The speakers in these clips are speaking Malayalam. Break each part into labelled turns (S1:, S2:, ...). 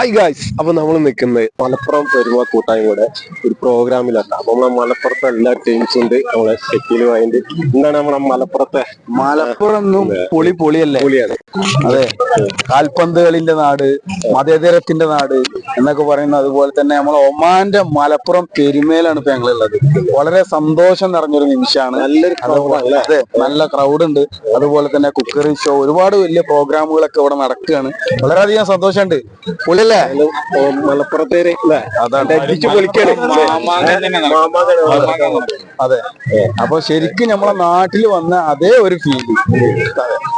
S1: ഹായ് ഗായ്സ് അപ്പൊ നമ്മൾ നിൽക്കുന്നത് മലപ്പുറം പെരുമ കൂട്ടായ്മ കൂട്ടായ്മയുടെ ഒരു പ്രോഗ്രാമിലാണ് അപ്പൊ നമ്മളെ മലപ്പുറത്തെ എല്ലാ ടീംസും ഉണ്ട്. നമ്മളെ ഷെക്കിലും അതിന്റെ എന്താണ് നമ്മളെ മലപ്പുറത്തെ
S2: മലപ്പുറം പൊളി പൊളിയല്ലേ?
S1: പൊളിയാണ്.
S2: അതെ. കാൽപന്തുകളിന്റെ നാട് മതേതരത്തിന്റെ നാട് എന്നൊക്കെ പറയുന്ന അതുപോലെ തന്നെ നമ്മൾ ഒമാന്റെ മലപ്പുറം പെരുമേലാണ് ഇപ്പൊ ഞങ്ങളുള്ളത്. വളരെ സന്തോഷം നിറഞ്ഞൊരു നിമിഷമാണ്.
S1: നല്ലൊരു?
S2: അതെ നല്ല ക്രൗഡ് ഉണ്ട്. അതുപോലെ തന്നെ കുക്കറി ഷോ ഒരുപാട് വലിയ പ്രോഗ്രാമുകളൊക്കെ ഇവിടെ നടക്കുകയാണ്. വളരെയധികം സന്തോഷമുണ്ട്. പൊളിയല്ലേ
S1: മലപ്പുറത്തേര്.
S2: അതെ. അപ്പൊ ശരിക്കും നമ്മളെ നാട്ടിൽ വന്ന അതേ ഒരു ഫീൽ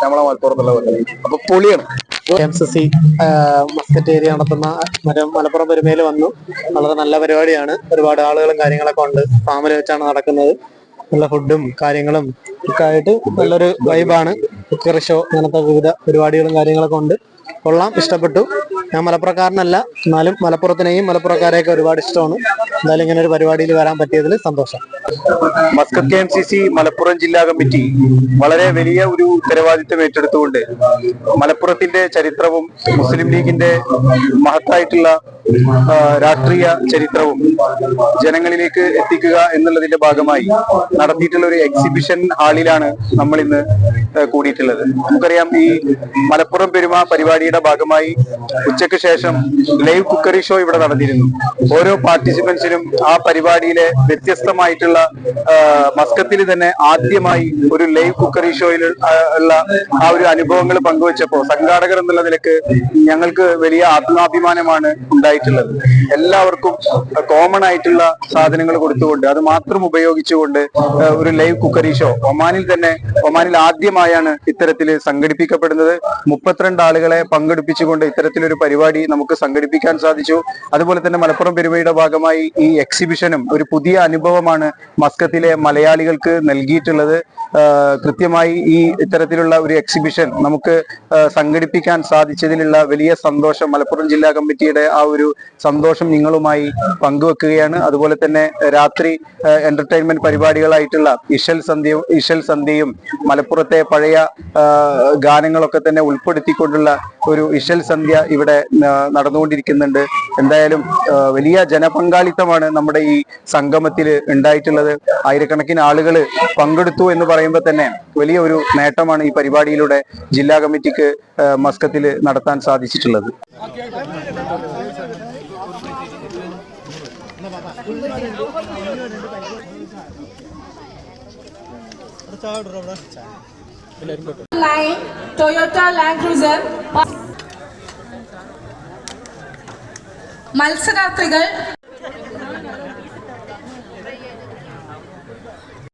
S2: നമ്മളെ മലപ്പുറത്തുള്ള പോലെ. അപ്പൊ പൊളിയാണ്.
S3: M C C Muscat area നടത്തുന്ന മറ്റേ മലപ്പുറം പെരുമയിൽ വന്നു. വളരെ നല്ല പരിപാടിയാണ്. ഒരുപാട് ആളുകളും കാര്യങ്ങളൊക്കെ ഉണ്ട്. ഫാമിലി വെച്ചാണ് നടക്കുന്നത്. നല്ല ഫുഡും കാര്യങ്ങളും ഒക്കെ ആയിട്ട് നല്ലൊരു വൈബാണ് കുക്കറി ഷോ അങ്ങനത്തെ വിവിധ പരിപാടികളും കാര്യങ്ങളൊക്കെ ഉണ്ട്. കൊള്ളാം. ഇഷ്ടപ്പെട്ടു. ഞാൻ മലപ്പുറക്കാരനല്ല. എന്നാലും മലപ്പുറത്തിനെയും മലപ്പുറക്കാരെയൊക്കെ ഒരുപാട് ഇഷ്ടമാണ്. എന്തായാലും ഇങ്ങനെ ഒരു പരിപാടിയിൽ വരാൻ പറ്റിയതിൽ സന്തോഷം.
S2: Muscat M C C Malappuram ജില്ലാ കമ്മിറ്റി വളരെ വലിയ ഒരു ഉത്തരവാദിത്തം ഏറ്റെടുത്തുകൊണ്ട് മലപ്പുറത്തിന്റെ ചരിത്രവും മുസ്ലിം ലീഗിന്റെ മഹത്തായിട്ടുള്ള രാഷ്ട്രീയ ചരിത്രവും ജനങ്ങളിലേക്ക് എത്തിക്കുക എന്നുള്ളതിന്റെ ഭാഗമായി നടത്തിയിട്ടുള്ള ഒരു എക്സിബിഷൻ ഹാളിലാണ് നമ്മൾ ഇന്ന് കൂടിയിട്ടുള്ളത്. നമുക്കറിയാം ഈ മലപ്പുറം പെരുമ പരിപാടിയുടെ ഭാഗമായി ഉച്ചയ്ക്ക് ശേഷം ലൈവ് കുക്കറി ഷോ ഇവിടെ നടന്നിരുന്നു. ഓരോ പാർട്ടിസിപ്പൻസിനും ആ പരിപാടിയിലെ വ്യത്യസ്തമായിട്ടുള്ള മസ്കത്തിൽ തന്നെ ആദ്യമായി ഒരു ലൈവ് കുക്കറി ഷോയിൽ ഉള്ള ആ ഒരു അനുഭവങ്ങൾ പങ്കുവച്ചപ്പോ സംഘാടകർ എന്നുള്ള നിലയ്ക്ക് ഞങ്ങൾക്ക് വലിയ ആത്മാഭിമാനമാണ് ഉണ്ടായിട്ടുള്ളത്. എല്ലാവർക്കും കോമൺ ആയിട്ടുള്ള സാധനങ്ങൾ കൊടുത്തുകൊണ്ട് അത് മാത്രം ഉപയോഗിച്ചുകൊണ്ട് ഒരു ലൈവ് കുക്കറി ഷോ ഒമാനിൽ തന്നെ ഒമാനിൽ ആദ്യമായാണ് ഇത്തരത്തിൽ സംഘടിപ്പിക്കപ്പെടുന്നത്. മുപ്പത്തിരണ്ട് ആളുകളെ പങ്കെടുപ്പിച്ചുകൊണ്ട് ഇത്തരത്തിലൊരു പരിപാടി നമുക്ക് സംഘടിപ്പിക്കാൻ സാധിച്ചു. അതുപോലെ തന്നെ മലപ്പുറം പെരുമയുടെ ഭാഗമായി ഈ എക്സിബിഷനും ഒരു പുതിയ അനുഭവമാണ് മസ്കത്തിലെ മലയാളികൾക്ക് നൽകിയിട്ടുള്ളത്. കൃത്യമായി ഈ ഇത്തരത്തിലുള്ള ഒരു എക്സിബിഷൻ നമുക്ക് സംഘടിപ്പിക്കാൻ സാധിച്ചതിലുള്ള വലിയ സന്തോഷം മലപ്പുറം ജില്ലാ കമ്മിറ്റിയുടെ ആ ഒരു സന്തോഷം നിങ്ങളുമായി പങ്കുവെക്കുകയാണ്. അതുപോലെ തന്നെ രാത്രി എന്റർടൈൻമെന്റ് പരിപാടികളായിട്ടുള്ള ഇഷൽ സന്ധ്യ ഇഷൽ സന്ധ്യയും മലപ്പുറത്തെ പഴയ ഗാനങ്ങളൊക്കെ തന്നെ ഉൾപ്പെടുത്തിക്കൊണ്ടുള്ള ഒരു ഇഷൽ സന്ധ്യ ഇവിടെ നടന്നുകൊണ്ടിരിക്കുന്നുണ്ട്. എന്തായാലും വലിയ ജനപങ്കാളിത്തമാണ് നമ്മുടെ ഈ സംഗമത്തിൽ ഉണ്ടായിട്ടുള്ളത്. ആയിരക്കണക്കിന് ആളുകൾ പങ്കെടുത്തു എന്ന് പറയുമ്പോൾ തന്നെ വലിയ ഒരു നേട്ടമാണ് ഈ പരിപാടിയിലൂടെ ജില്ലാ കമ്മിറ്റിക്ക് മസ്കത്തിൽ നടത്താൻ സാധിച്ചിട്ടുള്ളത്.
S4: line Toyota Land Cruiser മത്സരാർത്ഥികൾ